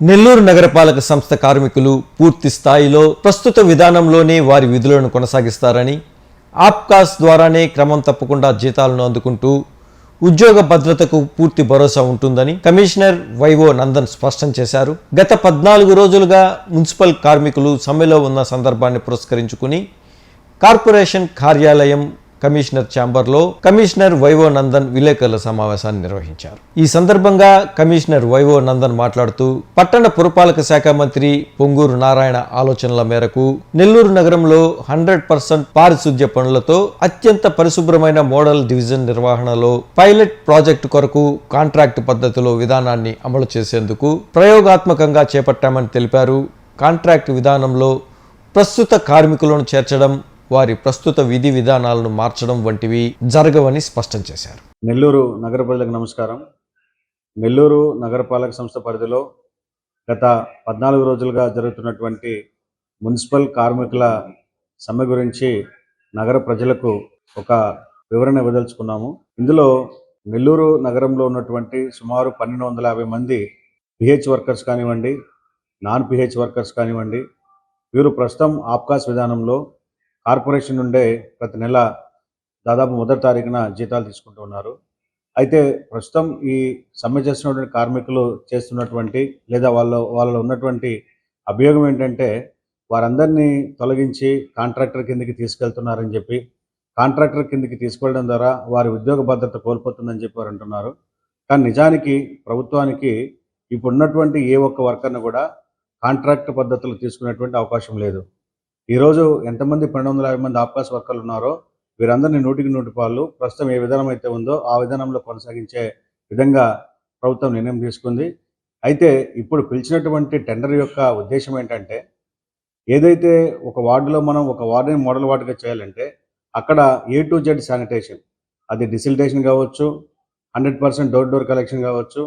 నెల్లూరు నగరపాలక సంస్థ కార్మికులు పూర్తి స్థాయిలో ప్రస్తుత విధానంలోనే వారి విధులను కొనసాగిస్తారని ఆప్కాస్ ద్వారానే క్రమం తప్పకుండా జీతాలను అందుకుంటూ ఉద్యోగ భద్రతకు పూర్తి భరోసా ఉంటుందని కమిషనర్ వైవో నందన్ స్పష్టం చేశారు. గత పద్నాలుగు రోజులుగా మున్సిపల్ కార్మికులు సమ్మెలో ఉన్న సందర్భాన్ని పురస్కరించుకుని కార్పొరేషన్ కార్యాలయం కమిషనర్ ఛాంబర్లో కమిషనర్ వైవో నందన్ విలేకరుల సమావేశాన్ని నిర్వహించారు. ఈ సందర్భంగా కమిషనర్ వైవో నందన్ మాట్లాడుతూ పట్టణ పురపాలక శాఖ మంత్రి పొంగూరు నారాయణ ఆలోచనల మేరకు నెల్లూరు నగరంలో హండ్రెడ్ పర్సెంట్ పారిశుద్ధ్య పనులతో అత్యంత పరిశుభ్రమైన మోడల్ డివిజన్ నిర్వహణలో పైలట్ ప్రాజెక్టు కొరకు కాంట్రాక్ట్ పద్ధతిలో విధానాన్ని అమలు చేసేందుకు ప్రయోగాత్మకంగా చేపట్టామని తెలిపారు. కాంట్రాక్ట్ విధానంలో ప్రస్తుత కార్మికులను చేర్చడం వారి ప్రస్తుత విధి విధానాలను మార్చడం వంటివి జరగవని స్పష్టం చేశారు. నెల్లూరు నగర ప్రజలకు నమస్కారం. నెల్లూరు నగరపాలక సంస్థ పరిధిలో గత పద్నాలుగు రోజులుగా జరుగుతున్నటువంటి మున్సిపల్ కార్మికుల సమ్మె గురించి నగర ప్రజలకు ఒక వివరణ ఇవ్వదలుచుకున్నాము. ఇందులో నెల్లూరు నగరంలో ఉన్నటువంటి సుమారు పన్నెండు వందల యాభై మంది పిహెచ్ వర్కర్స్ కానివ్వండి నాన్ పిహెచ్ వర్కర్స్ కానివ్వండి వీరు ప్రస్తుతం ఆప్కాస్ విధానంలో కార్పొరేషన్ నుండే ప్రతి నెల దాదాపు మొదటి తారీఖున జీతాలు తీసుకుంటూ ఉన్నారు. అయితే ప్రస్తుతం ఈ సమ్మె చేస్తున్నటువంటి కార్మికులు చేస్తున్నటువంటి లేదా వాళ్ళ వాళ్ళలో ఉన్నటువంటి అభియోగం ఏంటంటే వారందరినీ తొలగించి కాంట్రాక్టర్ కిందకి తీసుకెళ్తున్నారని చెప్పి కాంట్రాక్టర్ కిందకి తీసుకెళ్ళడం ద్వారా వారి ఉద్యోగ భద్రత కోల్పోతుందని చెప్పి వారు అంటున్నారు. కానీ నిజానికి ప్రభుత్వానికి ఇప్పుడు ఉన్నటువంటి ఏ ఒక్క వర్కర్ను కూడా కాంట్రాక్ట్ పద్ధతులు తీసుకునేటువంటి అవకాశం లేదు. ఈరోజు ఎంతమంది పన్నెండు వందల యాభై మంది ఆప్కాస్ వర్కర్లు ఉన్నారో వీరందరినీ నూటికి నూటి పాలు ప్రస్తుతం ఏ విధానం అయితే ఉందో ఆ విధానంలో కొనసాగించే విధంగా ప్రభుత్వం నిర్ణయం తీసుకుంది. అయితే ఇప్పుడు పిలిచినటువంటి టెండర్ యొక్క ఉద్దేశం ఏంటంటే ఏదైతే ఒక వార్డులో మనం ఒక వార్డుని మోడల్ వార్డుగా చేయాలంటే అక్కడ ఏ టు జెడ్ శానిటేషన్ అది డిసిల్టేషన్ కావచ్చు hundred percent door door collection కావచ్చు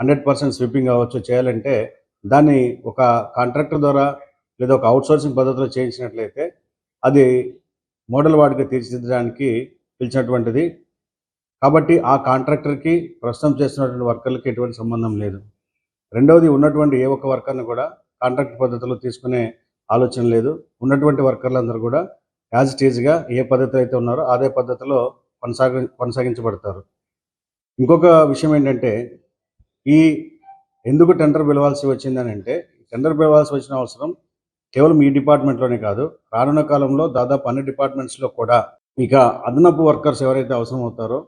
హండ్రెడ్ పర్సెంట్ స్వీపింగ్ కావచ్చు చేయాలంటే దాన్ని ఒక కాంట్రాక్టర్ ద్వారా లేదా ఒక అవుట్సోర్సింగ్ పద్ధతిలో చేయించినట్లయితే అది మోడల్ వార్డుగా తీర్చిదిద్దడానికి పిలిచినటువంటిది. కాబట్టి ఆ కాంట్రాక్టర్కి ప్రస్తుతం చేస్తున్నటువంటి వర్కర్లకి ఎటువంటి సంబంధం లేదు. రెండవది ఉన్నటువంటి ఏ ఒక్క వర్కర్ని కూడా కాంట్రాక్ట్ పద్ధతిలో తీసుకునే ఆలోచన లేదు. ఉన్నటువంటి వర్కర్లందరూ కూడా యాజ్ ఇట్ ఈజ్గా ఏ పద్ధతి అయితే ఉన్నారో అదే పద్ధతిలో కొనసాగ కొనసాగించబడతారు. ఇంకొక విషయం ఏంటంటే ఈ ఎందుకు టెండర్ పిలవాల్సి వచ్చిందని అంటే టెండర్ పిలవాల్సి వచ్చిన అవసరం కేవలం ఈ డిపార్ట్మెంట్లోనే కాదు రానున్న కాలంలో దాదాపు అన్ని డిపార్ట్మెంట్స్లో కూడా ఇక అదనపు వర్కర్స్ ఎవరైతే అవసరం అవుతారో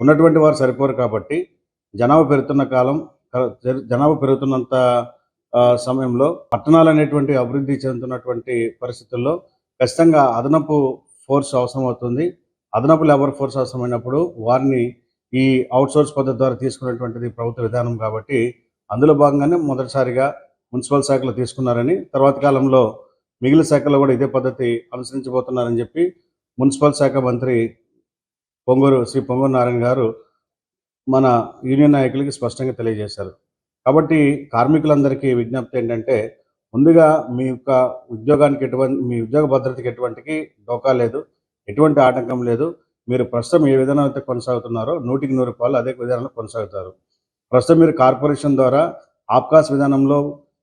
ఉన్నటువంటి వారు సరిపోరు కాబట్టి జనాభా పెరుగుతున్న కాలం జనాభా పెరుగుతున్నంత సమయంలో పట్టణాలు అనేటువంటి అభివృద్ధి చెందుతున్నటువంటి పరిస్థితుల్లో ఖచ్చితంగా అదనపు ఫోర్స్ అవసరం అవుతుంది అదనపు లేబర్ ఫోర్స్ అవసరమైనప్పుడు వారిని ఈ అవుట్సోర్స్ పద్ధతి ద్వారా తీసుకున్నటువంటిది ప్రభుత్వ విధానం కాబట్టి అందులో భాగంగానే మొదటిసారిగా మున్సిపల్ శాఖలో తీసుకున్నారని తర్వాత కాలంలో మిగిలిన శాఖలో కూడా ఇదే పద్ధతి అనుసరించబోతున్నారని చెప్పి మున్సిపల్ శాఖ మంత్రి పొంగూరు శ్రీ పొంగూరు నారాయణ గారు మన యూనియన్ నాయకులకి స్పష్టంగా తెలియజేశారు. కాబట్టి కార్మికులందరికీ విజ్ఞప్తి ఏంటంటే ముందుగా మీ యొక్క ఉద్యోగానికి ఎటువంటి మీ ఉద్యోగ భద్రతకి ఎటువంటికి డోకా లేదు ఎటువంటి ఆటంకం లేదు. మీరు ప్రస్తుతం ఏ విధానం అయితే కొనసాగుతున్నారో నూటికి నూరు రూపాయలు అదే విధానంలో కొనసాగుతారు. ప్రస్తుతం మీరు కార్పొరేషన్ ద్వారా ఆప్కాస్ విధానంలో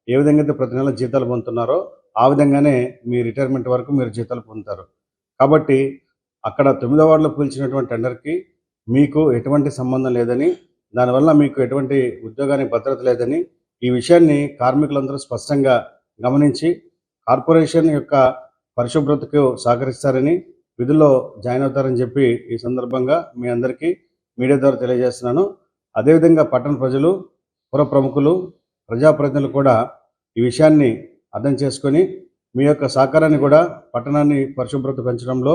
ఏ విధంగా అయితే ప్రతి నెల జీతాలు పొందుతున్నారో ఆ విధంగానే మీ రిటైర్మెంట్ వరకు మీరు జీతాలు పొందుతారు. కాబట్టి అక్కడ తొమ్మిదో వార్డులో పిలిచినటువంటి టెండర్కి మీకు ఎటువంటి సంబంధం లేదని దానివల్ల మీకు ఎటువంటి ఉద్యోగానికి భద్రత లేదని ఈ విషయాన్ని కార్మికులందరూ స్పష్టంగా గమనించి కార్పొరేషన్ యొక్క పరిశుభ్రతకు సహకరిస్తారని విధుల్లో జాయిన్ అవుతారని చెప్పి ఈ సందర్భంగా మీ అందరికీ మీడియా ద్వారా తెలియజేస్తున్నాను. అదేవిధంగా పట్టణ ప్రజలు పుర ప్రముఖులు ప్రజాప్రతినిధులు కూడా ఈ విషయాన్ని అర్థం చేసుకొని మీ యొక్క సహకారాన్ని కూడా పట్టణాన్ని పరిశుభ్రత పెంచడంలో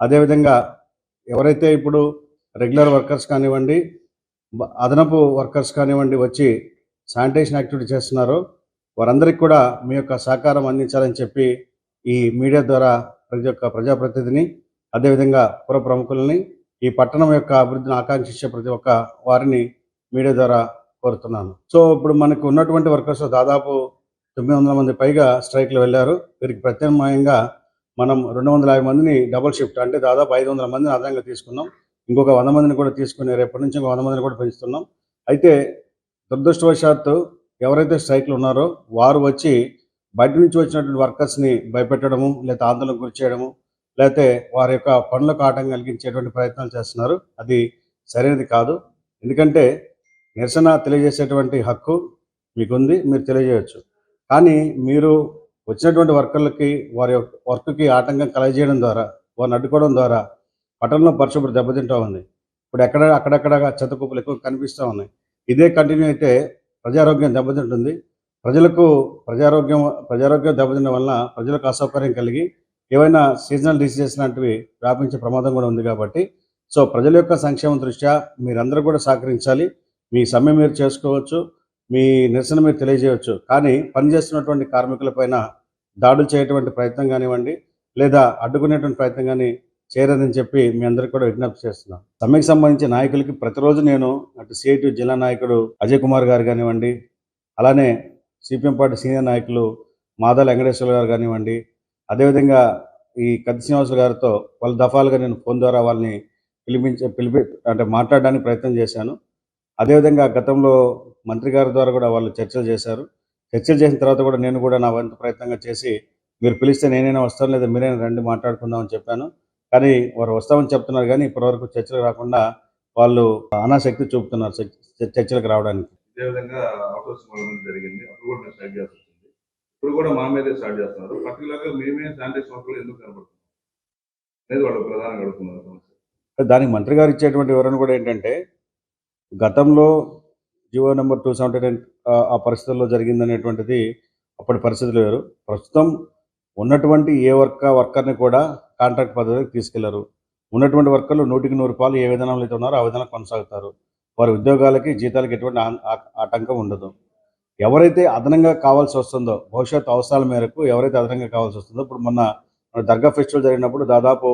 అదేవిధంగా ఎవరైతే ఇప్పుడు రెగ్యులర్ వర్కర్స్ కానివ్వండి అదనపు వర్కర్స్ కానివ్వండి వచ్చి శానిటేషన్ యాక్టివిటీ చేస్తున్నారో వారందరికీ కూడా మీ యొక్క సహకారం అందించాలని చెప్పి ఈ మీడియా ద్వారా ప్రతి ఒక్క ప్రజాప్రతినిధిని అదేవిధంగా పుర ప్రముఖులని ఈ పట్టణం యొక్క అభివృద్ధిని ఆకాంక్షించే ప్రతి ఒక్క వారిని మీడియా ద్వారా కోరుతున్నాను. సో ఇప్పుడు మనకు ఉన్నటువంటి వర్కర్స్ దాదాపు తొమ్మిది వందల మంది పైగా స్ట్రైక్లు వెళ్ళారు. వీరికి ప్రత్యామ్నాయంగా మనం రెండు వందల యాభై మందిని డబుల్ షిఫ్ట్ అంటే దాదాపు ఐదు వందల మందిని అదనంగా తీసుకున్నాం. ఇంకొక వంద మందిని కూడా తీసుకుని రేపటి నుంచి ఇంకో వంద మందిని కూడా పెంచుతున్నాం. అయితే దురదృష్టవశాత్తు ఎవరైతే స్ట్రైక్లు ఉన్నారో వారు వచ్చి బయట నుంచి వచ్చినటువంటి వర్కర్స్ని భయపెట్టడము లేదా ఆందోళన గురి చేయడము లేకపోతే వారి యొక్క పనులకు ఆటంకం కలిగించేటువంటి ప్రయత్నాలు చేస్తున్నారు. అది సరైనది కాదు. ఎందుకంటే నిరసన తెలియజేసేటువంటి హక్కు మీకుంది మీరు తెలియజేయచ్చు. కానీ మీరు వచ్చినటువంటి వర్కర్లకి వారి యొక్క వర్క్కి ఆటంకం కలగజేయడం ద్వారా వారిని అడ్డుకోవడం ద్వారా పట్టణంలో పరిశుభ్రత దెబ్బతింటూ ఉంది. ఇప్పుడు ఎక్కడ అక్కడక్కడ చెత్త కుప్పలు ఎక్కువ కనిపిస్తూ ఉన్నాయి. ఇదే కంటిన్యూ అయితే ప్రజారోగ్యం దెబ్బతింటుంది. ప్రజలకు ప్రజారోగ్యం ప్రజారోగ్యం దెబ్బతినడం వలన ప్రజలకు అసౌకర్యం కలిగి ఏవైనా సీజనల్ డిసీజెస్ లాంటివి వ్యాపించే ప్రమాదం కూడా ఉంది కాబట్టి సో ప్రజల యొక్క సంక్షేమం దృష్ట్యా మీరందరూ కూడా సహకరించాలి. మీ సమ్మె మీరు చేసుకోవచ్చు మీ నిరసన మీరు తెలియజేయవచ్చు. కానీ పనిచేస్తున్నటువంటి కార్మికులపైన దాడులు చేయటువంటి ప్రయత్నం కానివ్వండి లేదా అడ్డుకునేటువంటి ప్రయత్నం కానీ చేయరదని చెప్పి మీ అందరికీ కూడా విజ్ఞప్తి చేస్తున్నాం. సమ్మెకి సంబంధించి నాయకులకి ప్రతిరోజు నేను అటు సిఐటి జిల్లా నాయకుడు అజయ్ కుమార్ గారు కానివ్వండి అలానే సిపిఎం పార్టీ సీనియర్ నాయకులు మాదాల వెంకటేశ్వర గారు కానివ్వండి అదేవిధంగా ఈ కత్తి శ్రీనివాసులు గారితో వాళ్ళ దఫాలుగా నేను ఫోన్ ద్వారా వాళ్ళని పిలిపించే పిలిపి అంటే మాట్లాడడానికి ప్రయత్నం చేశాను. అదేవిధంగా గతంలో మంత్రి గారి ద్వారా కూడా వాళ్ళు చర్చలు చేశారు. చర్చలు చేసిన తర్వాత కూడా నేను కూడా నా వంతు ప్రయత్నంగా చేసి మీరు పిలిస్తే నేనైనా వస్తాను లేదా మీరైనా రండి మాట్లాడుకుందామని చెప్పాను. కానీ వారు వస్తామని చెప్తున్నారు కానీ ఇప్పటివరకు చర్చలు రాకుండా వాళ్ళు అనాసక్తి చూపుతున్నారు చర్చ- చర్చలకు రావడానికి. ఆటోస్ జరిగింది. అప్పుడు కూడా మేము ఇప్పుడు కూడా మా మీదే స్టార్ట్ చేస్తున్నారు. మేమే వర్కర్లు ఎందుకు అనేది వాళ్ళు ప్రధానంగా అడుగుతున్నారు. దానికి మంత్రి గారు ఇచ్చేటువంటి వివరణ కూడా ఏంటంటే గతంలో GO number two seventy nine ఆ పరిస్థితుల్లో జరిగిందనేటువంటిది అప్పటి పరిస్థితులు వేరు. ప్రస్తుతం ఉన్నటువంటి ఏ వర్క వర్కర్ని కూడా కాంట్రాక్ట్ పద్ధతికి తీసుకెళ్ళరు. ఉన్నటువంటి వర్కర్లు నూటికి నూరు రూపాయలు ఏ విధానంలో అయితే ఉన్నారో ఆ విధానం కొనసాగుతారు. వారి ఉద్యోగాలకి జీతాలకి ఎటువంటి ఆటంకం ఉండదు. ఎవరైతే అదనంగా కావాల్సి వస్తుందో భవిష్యత్ అవసరాల మేరకు ఎవరైతే అదనంగా కావాల్సి వస్తుందో ఇప్పుడు మొన్న మన దర్గా ఫెస్టివల్ జరిగినప్పుడు దాదాపు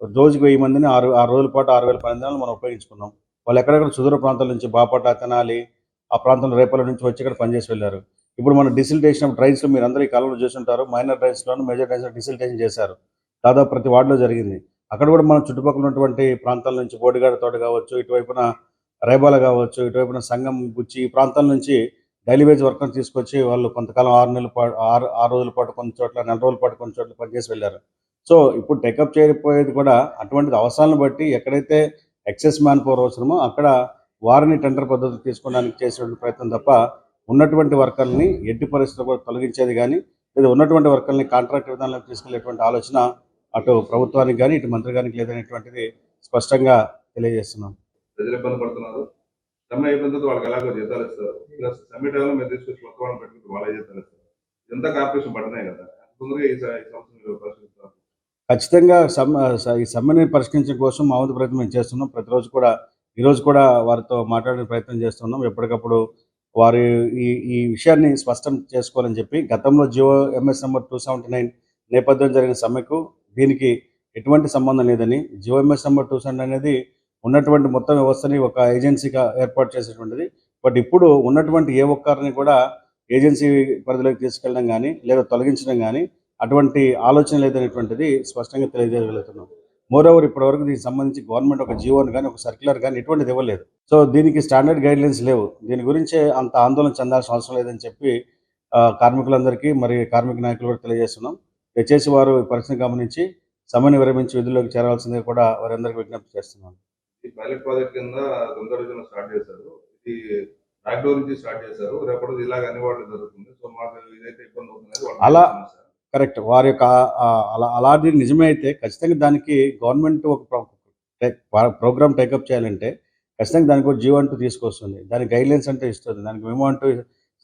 రోజుకి వెయ్యి మందిని ఆరు ఆరు రోజుల పాటు ఆరు వేల పన్నెండు మనం ఉపయోగించుకున్నాం. వాళ్ళు ఎక్కడెక్కడ సుదూర ప్రాంతాల నుంచి బాపట్ల తెనాలి ఆ ప్రాంతంలో రేపల నుంచి వచ్చి ఇక్కడ పనిచేసి వెళ్ళారు. ఇప్పుడు మనం డిసిల్టేషన్ ట్రైన్స్లో మీరు అందరూ ఈ కాలంలో చూసుంటారు. మైనర్ ట్రైన్స్లోను మేజర్ ట్రైన్స్లో డిసిల్టేషన్ చేశారు. దాదాపు ప్రతి వార్డులో జరిగింది. అక్కడ కూడా మన చుట్టుపక్కల ఉన్నటువంటి ప్రాంతాల నుంచి బోడిగాడ తోట కావచ్చు ఇటువైపున రైబాల కావచ్చు ఇటువైపున సంగం గుచ్చి ఈ ప్రాంతాల నుంచి డైలీ వేజ్ వర్కర్ తీసుకొచ్చి వాళ్ళు కొంతకాలం ఆరు నెలల పాటు ఆరు ఆరు రోజుల పాటు కొన్ని చోట్ల నెల రోజుల పాటు కొన్ని చోట్ల పనిచేసి వెళ్ళారు. సో ఇప్పుడు టెకప్ చేయకపోయేది కూడా అటువంటి అవసరాలను బట్టి ఎక్కడైతే ఎక్సెస్ మ్యాన్ పవర్ అవసరమో అక్కడ వారిని టెండర్ పద్ధతి తీసుకోవడానికి చేసేటువంటి ప్రయత్నం తప్ప ఉన్నటువంటి వర్కర్ని ఎట్టి పరిస్థితుల్లో కూడా తొలగించేది కానీ లేదా ఉన్నటువంటి వర్కర్ని కాంట్రాక్ట్ విధానంలోకి తీసుకెళ్ళేటువంటి ఆలోచన అటు ప్రభుత్వానికి కానీ ఇటు మంత్రి గారికి లేదనేటువంటిది స్పష్టంగా తెలియజేస్తున్నాం. ప్రజలు ఇబ్బంది పడుతున్నారు. సమ్మె అయిపోయిన వాళ్ళకి ఎలాగో జీతాలు ఇస్తారు. ప్లస్ సమ్మె టైంలో మీరు తీసుకొచ్చి కొత్త వాళ్ళని పెట్టుకుంటే వాళ్ళే జీతాలు ఇస్తారు. ఇదంతా కార్పొరేషన్ పడినాయి కదా. తొందరగా ఈ సంవత్సరం పరిశీలిస్తారు ఖచ్చితంగా సమ్మె ఈ సమ్మెని పరిష్కరించడం కోసం మా వంతు ప్రయత్నం మేము చేస్తున్నాం. ప్రతిరోజు కూడా ఈరోజు కూడా వారితో మాట్లాడే ప్రయత్నం చేస్తున్నాం. ఎప్పటికప్పుడు వారి ఈ ఈ విషయాన్ని స్పష్టం చేసుకోవాలని చెప్పి గతంలో GO MS number two seventy nine నేపథ్యం జరిగిన సమ్మెకు దీనికి ఎటువంటి సంబంధం లేదని GO MS number two seventy అనేది ఉన్నటువంటి మొత్తం వ్యవస్థని ఒక ఏజెన్సీగా ఏర్పాటు చేసేటువంటిది. బట్ ఇప్పుడు ఉన్నటువంటి ఏ ఒక్కరిని కూడా ఏజెన్సీ పరిధిలోకి తీసుకెళ్ళడం కానీ లేదా తొలగించడం కానీ అటువంటి ఆలోచన లేదనేటువంటిది స్పష్టంగా తెలియజేయగలుగుతున్నాం. మోర్ ఓవర్ ఇప్పటివరకు దీనికి సంబంధించి గవర్నమెంట్ ఒక జీవోని కానీ ఒక సర్క్యులర్ కానీ ఎటువంటిది ఇవ్వలేదు. సో దీనికి స్టాండర్డ్ గైడ్ లైన్స్ లేవు. దీని గురించి అంత ఆందోళన చెందాల్సిన అవసరం లేదని చెప్పి కార్మికులందరికీ మరి కార్మిక నాయకులు కూడా తెలియజేస్తున్నాం. దయచేసి వారు పరిస్థితిని గమనించి సమ్మెను విరమించి విధుల్లోకి చేరవలసిందిగా కూడా వారందరికీ విజ్ఞప్తి చేస్తున్నాం. ఈ పైలట్ ప్రాజెక్ట్ కింద రోజున స్టార్ట్ చేశారు. ఇది బ్యాక్డోర్ నుంచి స్టార్ట్ చేశారు. రేపటి ఇలాగ అన్ని వాళ్ళు జరుగుతుంది. సో మాకు ఇదైతే ఇబ్బంది అవుతుంది అలా-. కరెక్ట్. వారి యొక్క అలా అలాంటి నిజమే అయితే ఖచ్చితంగా దానికి గవర్నమెంట్ ఒక ప్రోగ్రామ్ టేకప్ చేయాలంటే ఖచ్చితంగా దానికి ఒక జీవో అంటూ తీసుకొస్తుంది. దానికి గైడ్లైన్స్ అంటూ ఇస్తుంది. దానికి మేము అంటూ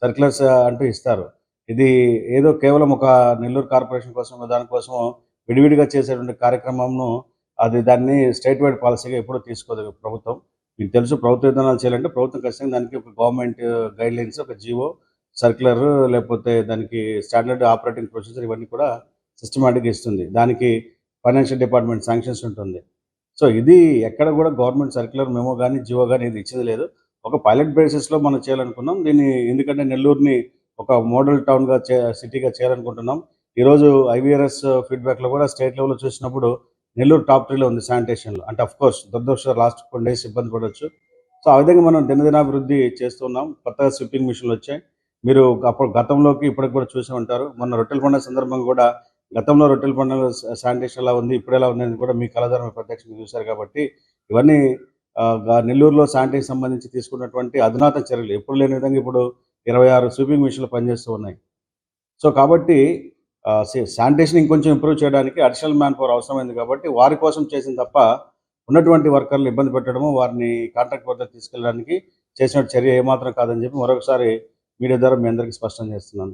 సర్క్యులర్స్ అంటూ ఇస్తారు. ఇది ఏదో కేవలం ఒక నెల్లూరు కార్పొరేషన్ కోసం దానికోసం విడివిడిగా చేసేటువంటి కార్యక్రమంను అది దాన్ని స్టేట్ వైడ్ పాలసీగా ఎప్పుడూ తీసుకోదు ప్రభుత్వం. మీకు తెలుసు ప్రభుత్వ విధానాలు చేయాలంటే ప్రభుత్వం ఖచ్చితంగా దానికి ఒక గవర్నమెంట్ గైడ్లైన్స్ ఒక జీవో సర్క్యులర్ లేకపోతే దానికి స్టాండర్డ్ ఆపరేటింగ్ ప్రొసీజర్ ఇవన్నీ కూడా సిస్టమేటిక్గా ఇస్తుంది. దానికి ఫైనాన్షియల్ డిపార్ట్మెంట్ శాంక్షన్స్ ఉంటుంది. సో ఇది ఎక్కడ కూడా గవర్నమెంట్ సర్క్యులర్ మెమో కానీ జియో కానీ ఇది ఇచ్చేది లేదు. ఒక పైలట్ బేసిస్లో మనం చేయాలనుకున్నాం. దీన్ని ఎందుకంటే నెల్లూరుని ఒక మోడల్ టౌన్గా చే సిటీగా చేయాలనుకుంటున్నాం. ఈరోజు ఐవీఆర్ఎస్ ఫీడ్బ్యాక్లో కూడా స్టేట్ లెవెల్లో చూసినప్పుడు నెల్లూరు టాప్ త్రీలో ఉంది శానిటేషన్లో అంటే అఫ్ కోర్స్ దురదృష్ట లాస్ట్ కొన్ని డేస్ ఇబ్బంది పడవచ్చు సో ఆ విధంగా మనం దినదినాభివృద్ధి చేస్తున్నాం కొత్తగా స్విప్పింగ్ మిషన్లు వచ్చాయి. మీరు అప్పుడు గతంలోకి ఇప్పటికి కూడా చూసి ఉంటారు. మొన్న రొట్టెల పండుగ సందర్భంగా కూడా గతంలో రొట్టెల పండుగ శానిటేషన్ ఎలా ఉంది ఇప్పుడు ఎలా ఉంది కూడా మీ కళాధారం ప్రత్యక్షంగా చూశారు కాబట్టి ఇవన్నీ నెల్లూరులో శానిటైజ్ సంబంధించి తీసుకున్నటువంటి అధునాత చర్యలు ఎప్పుడు లేని విధంగా ఇప్పుడు ఇరవై ఆరు స్వీపింగ్ మిషన్లు పనిచేస్తూ ఉన్నాయి. సో కాబట్టి శానిటేషన్ ఇంకొంచెం ఇంప్రూవ్ చేయడానికి అడిషనల్ మ్యాన్ పవర్ అవసరమైంది కాబట్టి వారి కోసం చేసింది తప్ప ఉన్నటువంటి వర్కర్లు ఇబ్బంది పెట్టడము వారిని కాంట్రాక్ట్ వద్ద తీసుకెళ్ళడానికి చేసిన చర్య ఏమాత్రం కాదని చెప్పి మరొకసారి మీడియా ద్వారా మీ అందరికీ స్పష్టం చేస్తున్నాను.